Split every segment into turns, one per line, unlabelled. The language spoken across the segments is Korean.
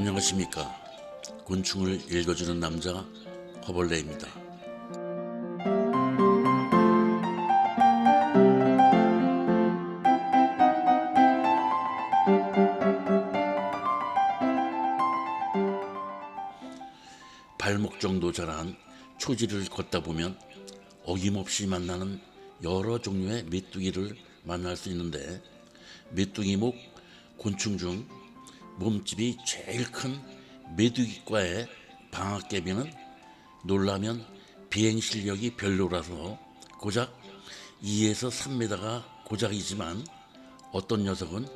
안녕하십니까. 곤충을 읽어주는 남자 허벌레입니다. 발목 정도 자란 초지를 걷다 보면 어김없이 만나는 여러 종류의 메뚜기를 만날 수 있는데 메뚜기목 곤충 중 몸집이 제일 큰 메뚜기과의 방앗개비는 놀라면 비행 실력이 별로라서 고작 2에서 3m가 고작이지만 어떤 녀석은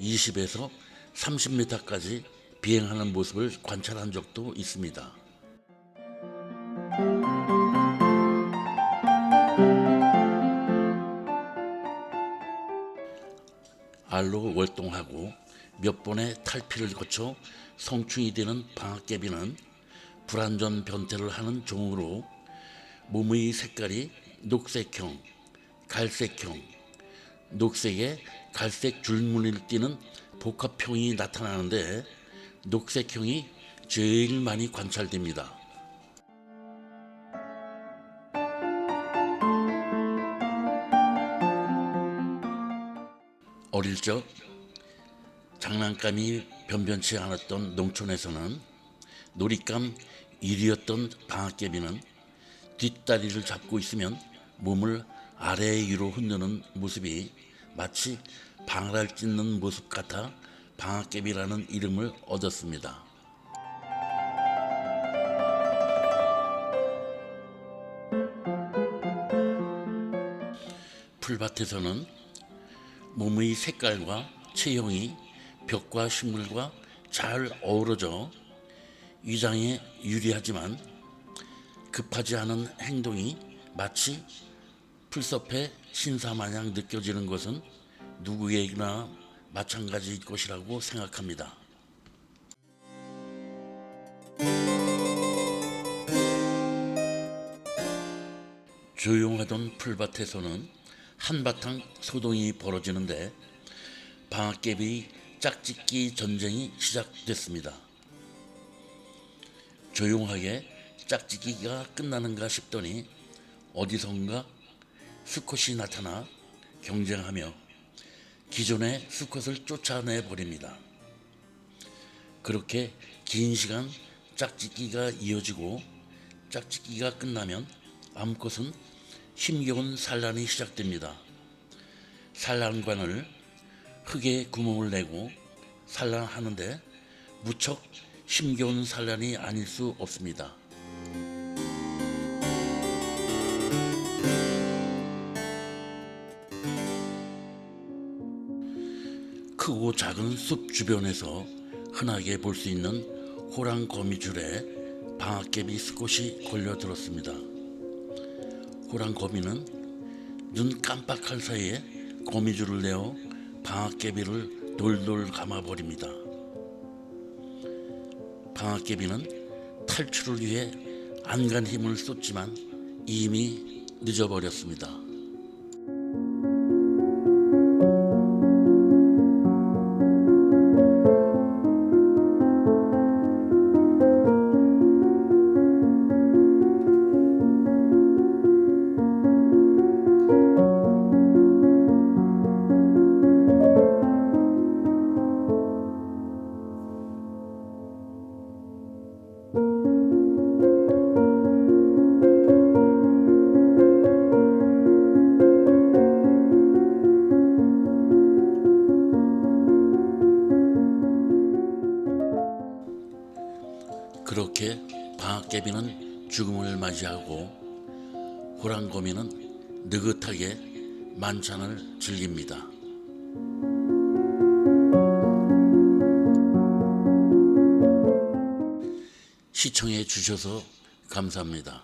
20에서 30m까지 비행하는 모습을 관찰한 적도 있습니다. 알로 월동하고 몇 번의 탈피를 거쳐 성충이 되는 방앗개비는 불완전 변태를 하는 종으로 몸의 색깔이 녹색형, 갈색형, 녹색에 갈색 줄무늬를 띠는 복합형이 나타나는데 녹색형이 제일 많이 관찰됩니다. 어릴 적 장난감이 변변치 않았던 농촌에서는 놀잇감 1위였던 방앗개비는 뒷다리를 잡고 있으면 몸을 아래 위로 흔드는 모습이 마치 방아를 찢는 모습 같아 방앗개비라는 이름을 얻었습니다. 풀밭에서는 몸의 색깔과 체형이 벽과 식물과 잘 어우러져 위장에 유리하지만 급하지 않은 행동이 마치 풀숲의 신사 마냥 느껴지는 것은 누구에게나 마찬가지일 것이라고 생각합니다. 조용하던 풀밭에서는 한바탕 소동이 벌어지는데 방앗개비 짝짓기 전쟁이 시작됐습니다. 조용하게 짝짓기가 끝나는가 싶더니 어디선가 수컷이 나타나 경쟁하며 기존의 수컷을 쫓아내 버립니다. 그렇게 긴 시간 짝짓기가 이어지고 짝짓기가 끝나면 암컷은 힘겨운 산란이 시작됩니다. 산란관을 흙에 구멍을 내고 산란하는데 무척 힘겨운 산란이 아닐 수 없습니다. 크고 작은 숲 주변에서 흔하게 볼 수 있는 호랑 거미줄에 방앗개비 수컷이 걸려들었습니다. 호랑 거미는 눈 깜빡할 사이에 거미줄을 내어 방앗개비를 돌돌 감아버립니다. 방앗개비는 탈출을 위해 안간 힘을 쏟지만 이미 늦어버렸습니다. 그렇게 방앗개비는 죽음을 맞이하고 호랑거미는 느긋하게 만찬을 즐깁니다. 시청해 주셔서 감사합니다.